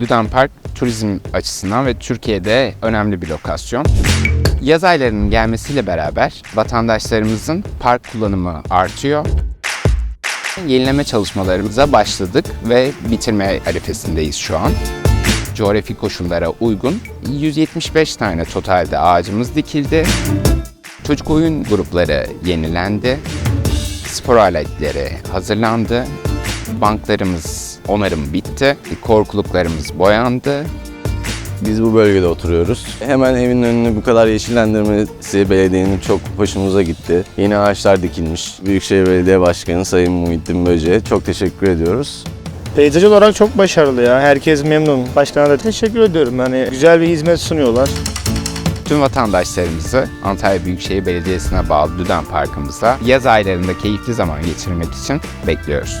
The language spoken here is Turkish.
Düden Park turizm açısından ve Türkiye'de önemli bir lokasyon. Yaz aylarının gelmesiyle beraber vatandaşlarımızın park kullanımı artıyor. Yenileme çalışmalarımıza başladık ve bitirme arifesindeyiz şu an. Coğrafi koşullara uygun 175 tane totalde ağacımız dikildi. Çocuk oyun grupları yenilendi. Spor aletleri hazırlandı. Banklarımız onarım bitti. Korkuluklarımız boyandı. Biz bu bölgede oturuyoruz. Hemen evin önünü bu kadar yeşillendirmesi belediyenin çok hoşumuza gitti. Yeni ağaçlar dikilmiş. Büyükşehir Belediye Başkanı Sayın Muhittin Böce'ye çok teşekkür ediyoruz. Peyzaj olarak çok başarılı ya. Herkes memnun. Başkana da teşekkür ediyorum. Yani güzel bir hizmet sunuyorlar. Tüm vatandaşlarımızı Antalya Büyükşehir Belediyesi'ne bağlı Düden Parkımıza yaz aylarında keyifli zaman geçirmek için bekliyoruz.